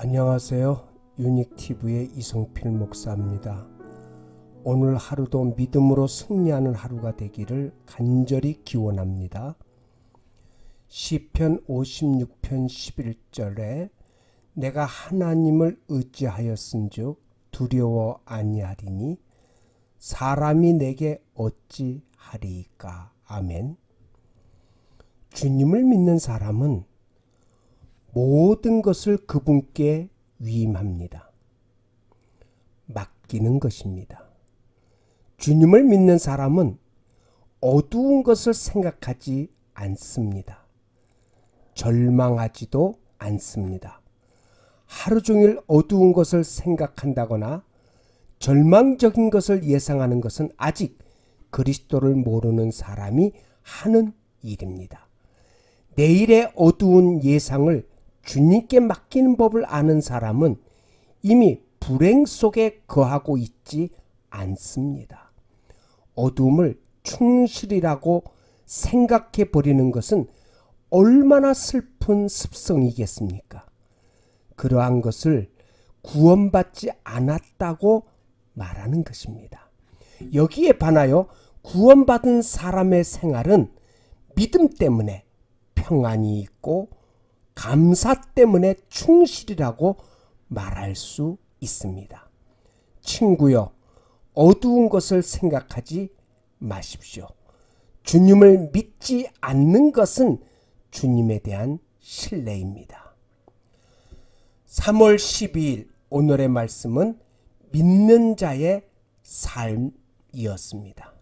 안녕하세요. 유닉TV의 이성필 목사입니다. 오늘 하루도 믿음으로 승리하는 하루가 되기를 간절히 기원합니다. 시편 56편 11절에 내가 하나님을 의지하였은즉 두려워 아니하리니 사람이 내게 어찌하리이까. 아멘. 주님을 믿는 사람은 모든 것을 그분께 위임합니다. 맡기는 것입니다. 주님을 믿는 사람은 어두운 것을 생각하지 않습니다. 절망하지도 않습니다. 하루 종일 어두운 것을 생각한다거나 절망적인 것을 예상하는 것은 아직 그리스도를 모르는 사람이 하는 일입니다. 내일의 어두운 예상을 주님께 맡기는 법을 아는 사람은 이미 불행 속에 거하고 있지 않습니다. 어둠을 충실이라고 생각해 버리는 것은 얼마나 슬픈 습성이겠습니까? 그러한 것을 구원받지 않았다고 말하는 것입니다. 여기에 반하여 구원받은 사람의 생활은 믿음 때문에 평안이 있고 감사 때문에 충실이라고 말할 수 있습니다. 친구여, 어두운 것을 생각하지 마십시오. 주님을 믿지 않는 것은 주님에 대한 신뢰입니다. 3월 12일 오늘의 말씀은 믿는 자의 삶이었습니다.